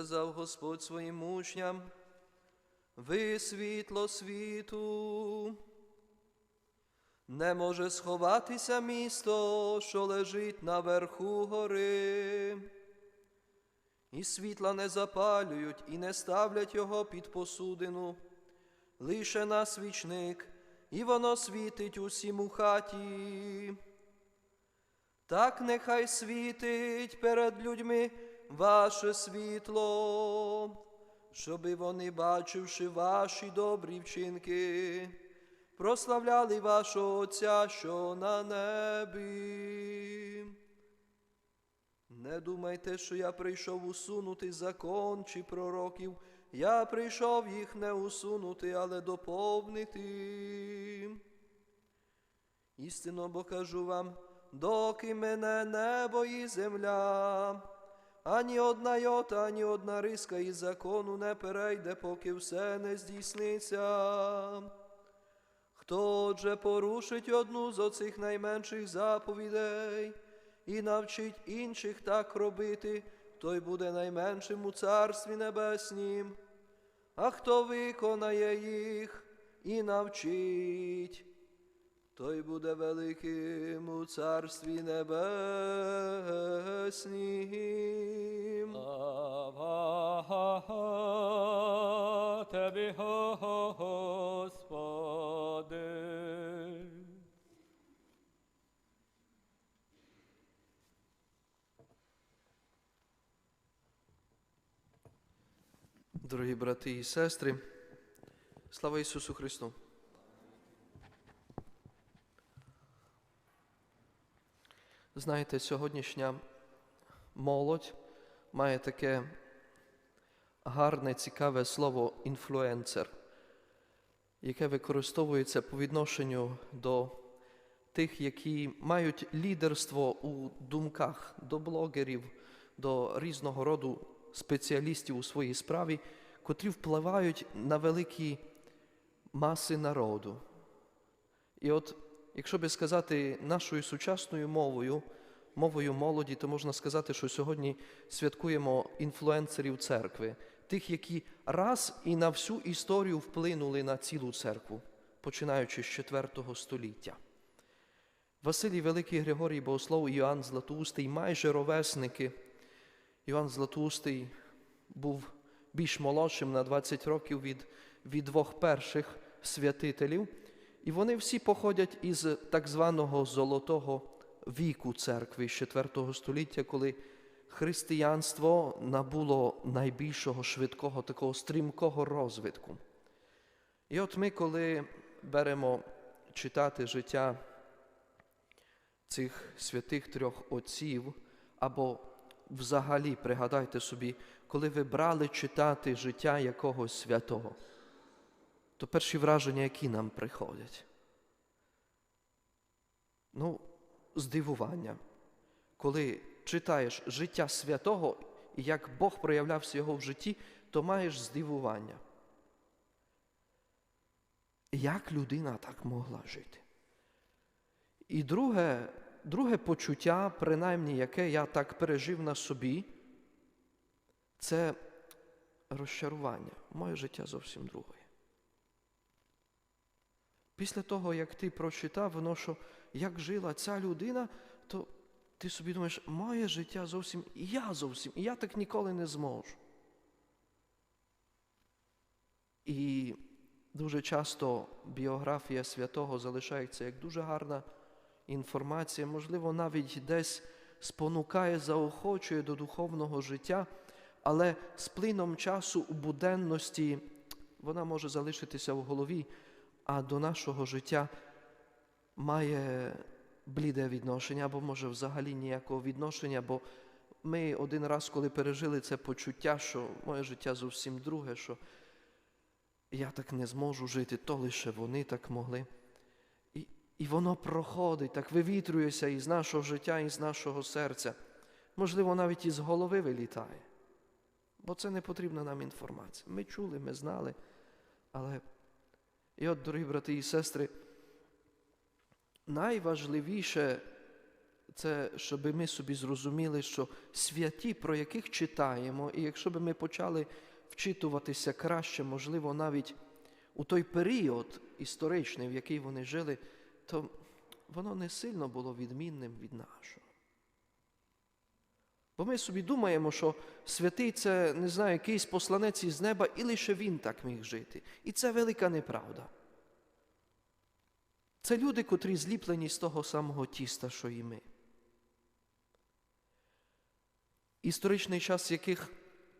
сказав Господь своїм учням, ви світло світу. Не може сховатися місто, що лежить наверху гори. І світла не запалюють і не ставлять його під посудину, лише на свічник, і воно світить усім у хаті. Так нехай світить перед людьми ваше світло, щоби вони, бачивши ваші добрі вчинки, прославляли вашого Отця, що на небі. Не думайте, що я прийшов усунути закон чи пророків. Я прийшов їх не усунути, але доповнити. Істинно бо кажу вам, доки мене небо і земля, ані одна йота, ані одна риска із закону не перейде, поки все не здійсниться. Хто отже порушить одну з оцих найменших заповідей і навчить інших так робити, той буде найменшим у Царстві Небеснім. А хто виконає їх і навчить, той буде великим у Царстві Небеснім. Слава Тебі, Господи. Дорогі брати і сестри, слава Ісусу Христу! Знаєте, сьогоднішня молодь має таке гарне, цікаве слово інфлюенсер, яке використовується по відношенню до тих, які мають лідерство у думках, до блогерів, до різного роду спеціалістів у своїй справі, котрі впливають на великі маси народу. І от, якщо би сказати нашою сучасною мовою, мовою молоді, то можна сказати, що сьогодні святкуємо інфлюенсерів церкви, тих, які раз і на всю історію вплинули на цілу церкву, починаючи з IV століття. Василій Великий Григорій Богослов і Іоанн Златоустий майже ровесники. Іван Златоустий був більш молодшим на 20 років від, від двох перших святителів, і вони всі походять із так званого золотого віку церкви 4 століття, коли християнство набуло найбільшого швидкого такого стрімкого розвитку. І от ми, коли беремо читати життя цих святих трьох отців, або взагалі пригадайте собі, коли ви брали читати життя якогось святого, то перші враження, які нам приходять? Ну, здивування. Коли читаєш життя святого і як Бог проявлявся його в житті, то маєш здивування. Як людина так могла жити? І друге, друге почуття, принаймні, яке я так пережив на собі, це розчарування. Моє життя зовсім друге. Після того, як ти прочитав, воно, що як жила ця людина, то ти собі думаєш, моє життя зовсім, і я зовсім, і я так ніколи не зможу. І дуже часто біографія святого залишається як дуже гарна інформація, можливо, навіть десь спонукає, заохочує до духовного життя, але з плином часу у буденності вона може залишитися в голові, а до нашого життя має бліде відношення, або може взагалі ніякого відношення, бо ми один раз, коли пережили це почуття, що моє життя зовсім друге, що я так не зможу жити, то лише вони так могли. І, і воно проходить, так вивітрюється із нашого життя, із нашого серця. Можливо, навіть із голови вилітає. Бо це не потрібна нам інформація. Ми чули, ми знали. Але, і от, дорогі брати і сестри, найважливіше це щоб ми собі зрозуміли, що святі, про яких читаємо, і якщо б ми почали вчитуватися краще, можливо, навіть у той період історичний, в який вони жили, то воно не сильно було відмінним від нашого. Бо ми собі думаємо, що святий це, не знаю, якийсь посланець із неба, і лише він так міг жити. І це велика неправда. Це люди, котрі зліплені з того самого тіста, що і ми. Історичний час яких,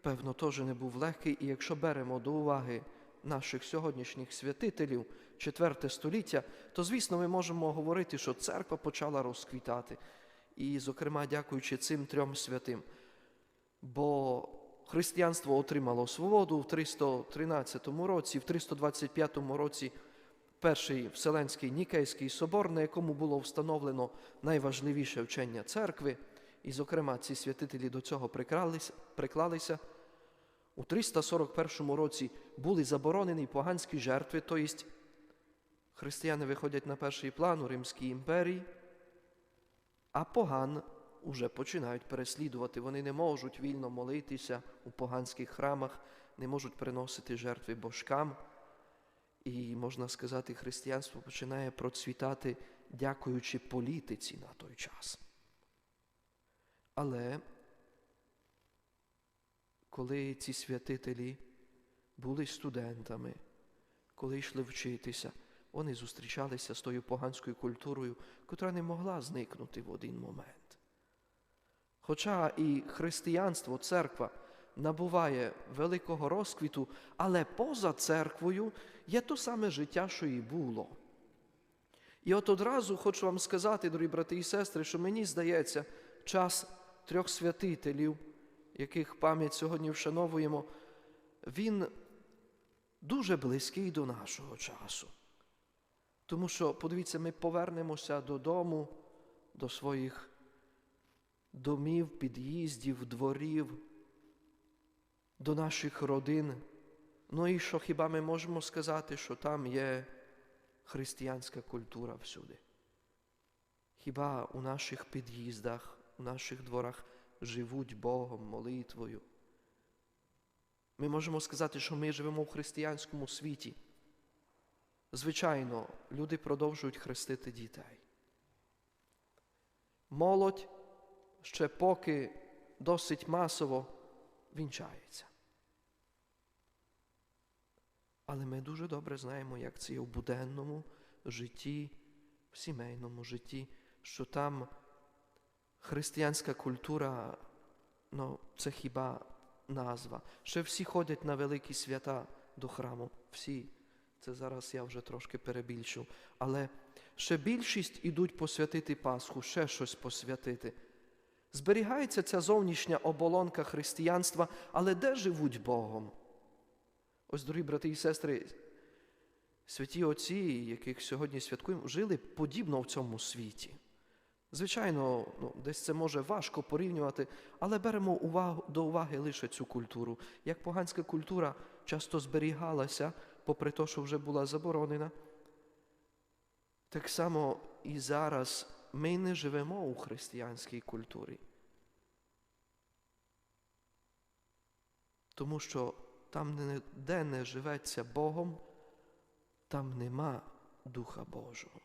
певно, теж не був легкий, і якщо беремо до уваги наших сьогоднішніх святителів, IV століття, то, звісно, ми можемо говорити, що церква почала розквітати. І, зокрема, дякуючи цим трьом святим. Бо християнство отримало свободу в 313 році, в 325 році перший Вселенський Нікейський собор, на якому було встановлено найважливіше вчення церкви, і, зокрема, ці святителі до цього приклалися. У 341 році були заборонені поганські жертви, тобто християни виходять на перший план у Римській імперії, а поган уже починають переслідувати. Вони не можуть вільно молитися у поганських храмах, не можуть приносити жертви божкам. І, можна сказати, християнство починає процвітати, дякуючи політиці на той час. Але коли ці святителі були студентами, коли йшли вчитися, вони зустрічалися з тою поганською культурою, котра не могла зникнути в один момент. Хоча і християнство, церква набуває великого розквіту, але поза церквою є то саме життя, що і було. І от одразу хочу вам сказати, дорогі брати і сестри, що мені здається, час трьох святителів, яких пам'ять сьогодні вшановуємо, він дуже близький до нашого часу. Тому що, подивіться, ми повернемося додому, до своїх домів, під'їздів, дворів, до наших родин. Ну і що хіба ми можемо сказати, що там є християнська культура всюди? Хіба у наших під'їздах, у наших дворах живуть Богом, молитвою? Ми можемо сказати, що ми живемо в християнському світі. Звичайно, люди продовжують хрестити дітей. Молодь ще поки досить масово вінчається. Але ми дуже добре знаємо, як це є в буденному житті, в сімейному житті, що там християнська культура, ну, це хіба назва. Ще всі ходять на великі свята до храму. Всі. Це зараз я вже трошки перебільшив. Але ще більшість ідуть посвятити Пасху, ще щось посвятити. Зберігається ця зовнішня оболонка християнства, але де живуть Богом? Ось, дорогі брати і сестри, святі отці, яких сьогодні святкуємо, жили подібно в цьому світі. Звичайно, ну, десь це може важко порівнювати, але беремо увагу, до уваги лише цю культуру. Як поганська культура часто зберігалася, попри те, що вже була заборонена, так само і зараз ми не живемо у християнській культурі. Тому що там, де не живеться Богом, там нема Духа Божого.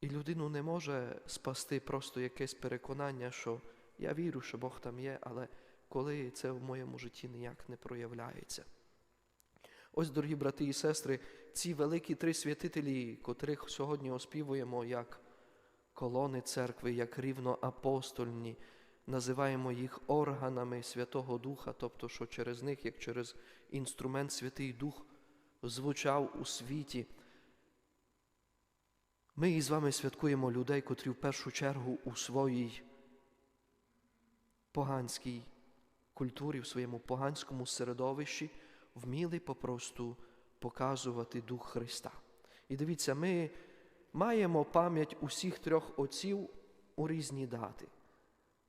І людину не може спасти просто якесь переконання, що я вірю, що Бог там є, але коли це в моєму житті ніяк не проявляється. Ось, дорогі брати і сестри, ці великі три святителі, котрих сьогодні оспівуємо як колони церкви, як рівноапостольні, називаємо їх органами Святого Духа, тобто, що через них, як через інструмент Святий Дух, звучав у світі. Ми із вами святкуємо людей, котрі в першу чергу у своїй поганській культурі, в своєму поганському середовищі вміли попросту показувати Дух Христа. І дивіться, ми маємо пам'ять усіх трьох отців у різні дати.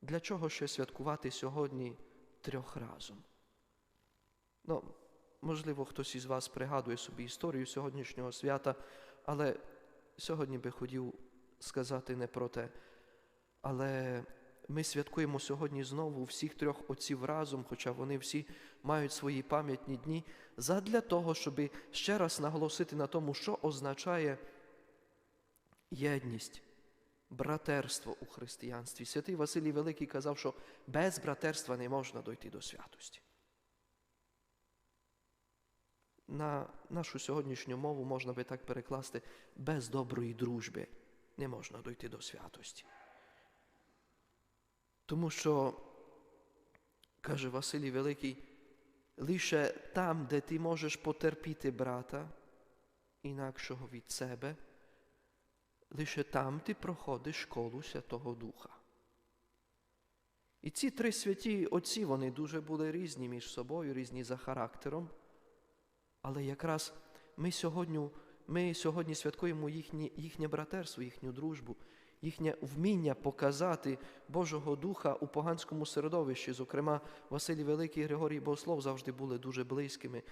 Для чого ще святкувати сьогодні трьох разом? Ну, можливо, хтось із вас пригадує собі історію сьогоднішнього свята, але сьогодні би хотів сказати не про те. Але ми святкуємо сьогодні знову всіх трьох отців разом, хоча вони всі мають свої пам'ятні дні, задля того, щоб ще раз наголосити на тому, що означає єдність, братерство у християнстві. Святий Василій Великий казав, що без братерства не можна дойти до святості. На нашу сьогоднішню мову можна би так перекласти без доброї дружби не можна дойти до святості. Тому що, каже Василій Великий, лише там, де ти можеш потерпіти брата, інакшого від себе, лише там ти проходиш школу Святого Духа. І ці три святі отці, вони дуже були різні між собою, різні за характером. Але якраз ми сьогодні, ми сьогодні святкуємо їхнє, їхнє братерство, їхню дружбу, їхнє вміння показати Божого Духа у поганському середовищі. Зокрема, Василій Великий і Григорій Богослов завжди були дуже близькими,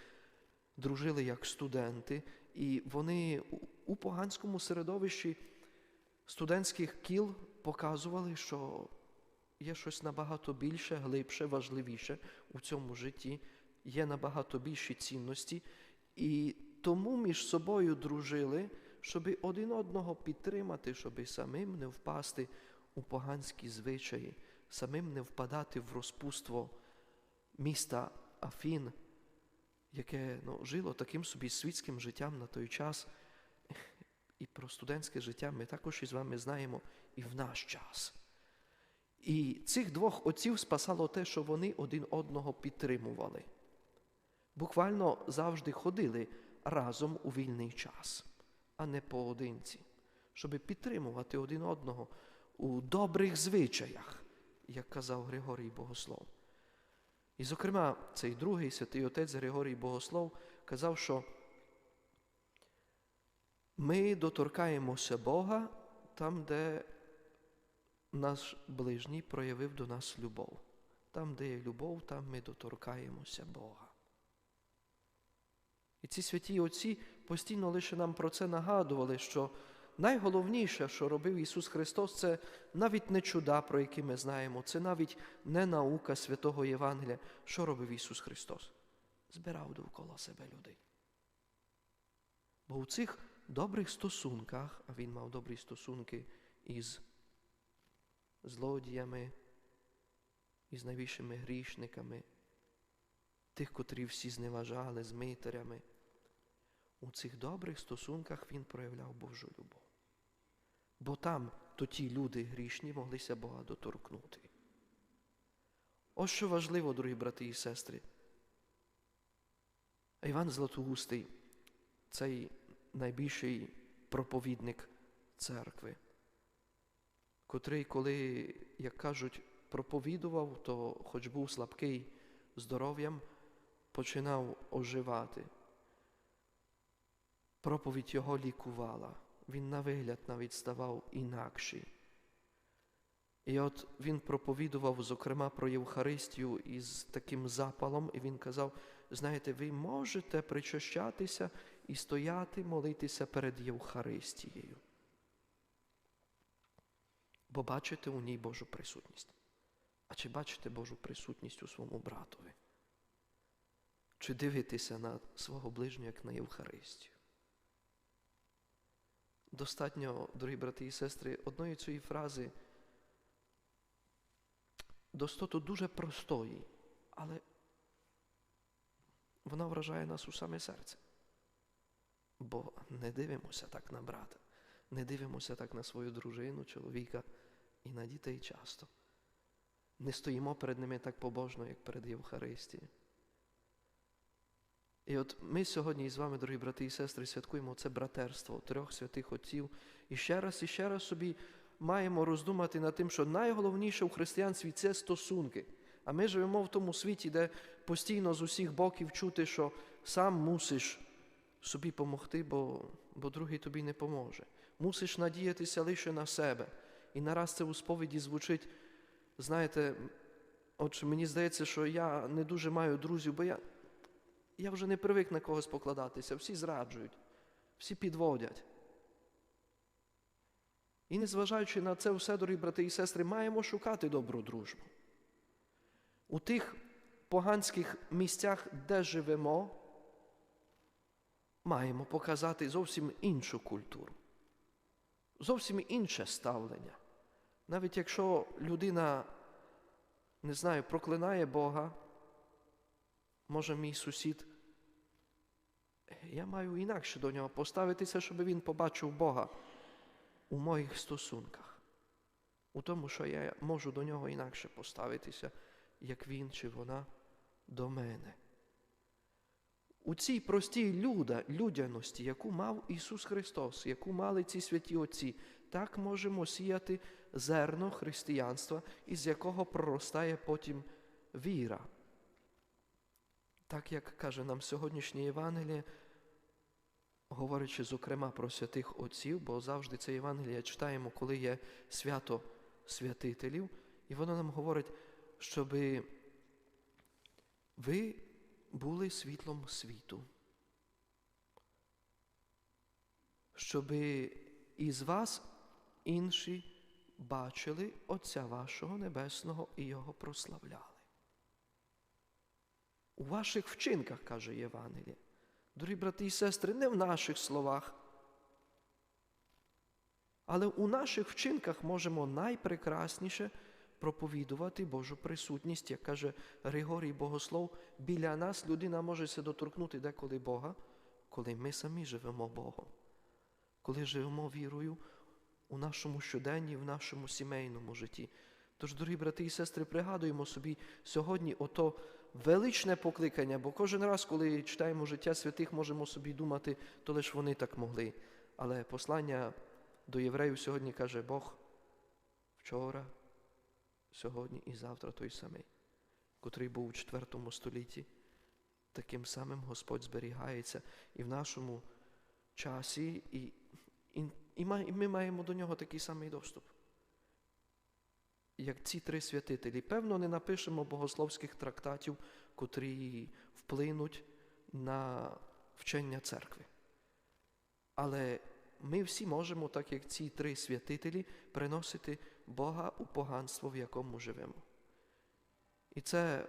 дружили як студенти, і вони у- поганському середовищі студентських кіл показували, що є щось набагато більше, глибше, важливіше у цьому житті, є набагато більші цінності, і тому між собою дружили, щоб один одного підтримати, щоб самим не впасти у поганські звичаї, самим не впадати в розпуство міста Афін, яке ну, жило таким собі світським життям на той час. І про студентське життя ми також із вами знаємо і в наш час. І цих двох отців спасало те, що вони один одного підтримували. Буквально завжди ходили разом у вільний час, а не поодинці, щоб підтримувати один одного у добрих звичаях, як казав Григорій Богослов. І, зокрема, цей другий святий отець Григорій Богослов казав, що ми доторкаємося Бога там, де наш ближній проявив до нас любов. Там, де є любов, там ми доторкаємося Бога. І ці святі отці постійно лише нам про це нагадували, що найголовніше, що робив Ісус Христос, це навіть не чуда, про які ми знаємо, це навіть не наука святого Євангелія. Що робив Ісус Христос? Збирав довкола себе людей. Бо у цих добрих стосунках, а Він мав добрі стосунки із злодіями, із найбільшими грішниками, тих, котрі всі зневажали з митарями. У цих добрих стосунках він проявляв Божу любов. Бо там то ті люди грішні моглися Бога доторкнути. Ось що важливо, дорогі брати і сестри. Іван Златоустий, цей найбільший проповідник церкви, котрий, коли, як кажуть, проповідував, то хоч був слабкий здоров'ям, починав оживати. Проповідь його лікувала. Він на вигляд навіть ставав інакший. І от він проповідував, зокрема, про Євхаристію із таким запалом, і він казав: знаєте, ви можете причащатися і стояти, молитися перед Євхаристією. Бо бачите у ній Божу присутність. А чи бачите Божу присутність у своєму братові? Чи дивитеся на свого ближнього, як на Євхаристію? Достатньо, дорогі брати і сестри, одної цієї фрази достатньо дуже простої, але вона вражає нас у саме серце. Бо не дивимося так на брата, не дивимося так на свою дружину, чоловіка і на дітей часто. Не стоїмо перед ними так побожно, як перед Євхаристією. І от ми сьогодні з вами, дорогі брати і сестри, святкуємо це братерство трьох святих отців. І ще раз і ще раз собі маємо роздумати над тим, що найголовніше у християнстві це стосунки. А ми живемо в тому світі, де постійно з усіх боків чути, що сам мусиш собі помогти, бо, бо другий тобі не поможе. Мусиш надіятися лише на себе. І нараз це у сповіді звучить, знаєте, отже, мені здається, що я не дуже маю друзів, бо я, я вже не привик на когось покладатися. Всі зраджують, всі підводять. І незважаючи на це все, дорогі брати і сестри, маємо шукати добру дружбу. У тих поганських місцях, де живемо, маємо показати зовсім іншу культуру, зовсім інше ставлення. Навіть якщо людина, не знаю, проклинає Бога, може мій сусід, я маю інакше до нього поставитися, щоб він побачив Бога у моїх стосунках, у тому, що я можу до нього інакше поставитися, як він чи вона до мене. У цій простій люда, людяності, яку мав Ісус Христос, яку мали ці святі Отці, так можемо сіяти зерно християнства, із якого проростає потім віра. Так як каже нам сьогоднішнє Євангеліє, говорячи зокрема про святих отців, бо завжди це Євангеліє читаємо, коли є свято святителів, і воно нам говорить, щоб ви були світлом світу, щоб із вас інші бачили Отця вашого Небесного і Його прославляли. У ваших вчинках, каже Євангеліє. Дорогі брати і сестри, не в наших словах, але у наших вчинках можемо найпрекрасніше проповідувати Божу присутність, як каже Григорій Богослов, біля нас людина може се доторкнути деколи Бога, коли ми самі живемо Богом, коли живемо вірою у нашому щоденні, в нашому сімейному житті. Тож, дорогі брати і сестри, пригадуємо собі сьогодні ото величне покликання, бо кожен раз, коли читаємо життя святих, можемо собі думати, то лише вони так могли. Але послання до євреїв сьогодні каже Бог вчора, сьогодні і завтра той самий, котрий був у IV столітті. Таким самим Господь зберігається і в нашому часі, і, і, і, ми маємо до нього такий самий доступ. Як ці три святителі. Певно, не напишемо богословських трактатів, котрі вплинуть на вчення церкви. Але ми всі можемо, так як ці три святителі, приносити Бога у поганство, в якому живемо. І це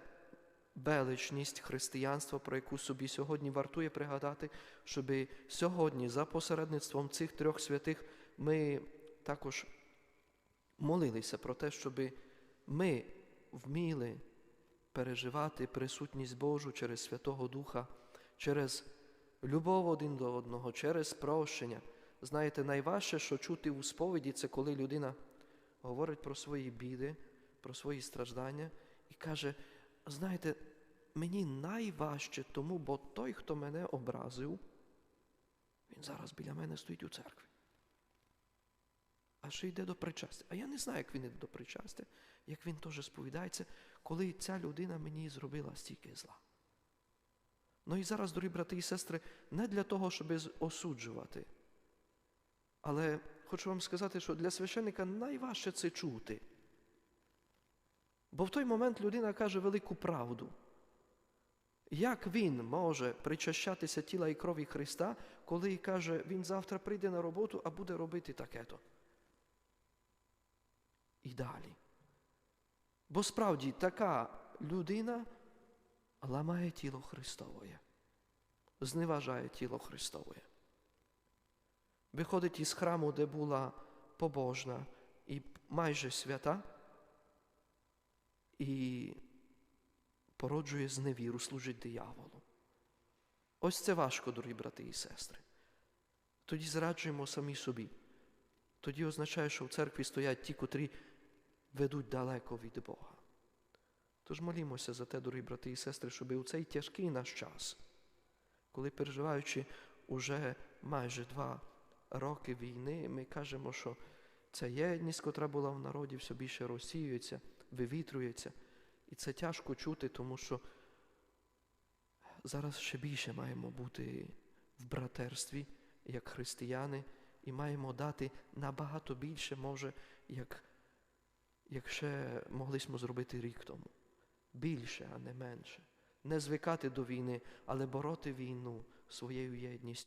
величність християнства, про яку собі сьогодні вартує пригадати, щоб сьогодні, за посередництвом цих трьох святих, ми також молилися про те, щоб ми вміли переживати присутність Божу через Святого Духа, через любов один до одного, через прощення. Знаєте, найважче, що чути у сповіді, це коли людина говорить про свої біди, про свої страждання і каже: знаєте, мені найважче тому, бо той, хто мене образив, він зараз біля мене стоїть у церкві. А ще йде до причастя. А я не знаю, як він йде до причастя, як він теж сповідається, коли ця людина мені зробила стільки зла. Ну і зараз, дорогі брати і сестри, не для того, щоб осуджувати. Але хочу вам сказати, що для священника найважче це чути. Бо в той момент людина каже велику правду. Як він може причащатися тіла і крові Христа, коли каже, він завтра прийде на роботу, а буде робити таке-то? І далі. Бо справді така людина ламає тіло Христове, зневажає тіло Христове. Виходить із храму, де була побожна і майже свята, і породжує зневіру, служить дияволу. Ось це важко, дорогі брати і сестри. Тоді зраджуємо самі собі. Тоді означає, що в церкві стоять ті, котрі ведуть далеко від Бога. Тож молімося за те, дорогі брати і сестри, щоб у цей тяжкий наш час, коли переживаючи уже майже два роки війни, ми кажемо, що ця єдність, котра була в народі, все більше розсіюється, вивітрюється. І це тяжко чути, тому що зараз ще більше маємо бути в братерстві, як християни, і маємо дати набагато більше, може, як, як ще могли смо зробити рік тому. Більше, а не менше. Не звикати до війни, але бороти війну своєю єдністю.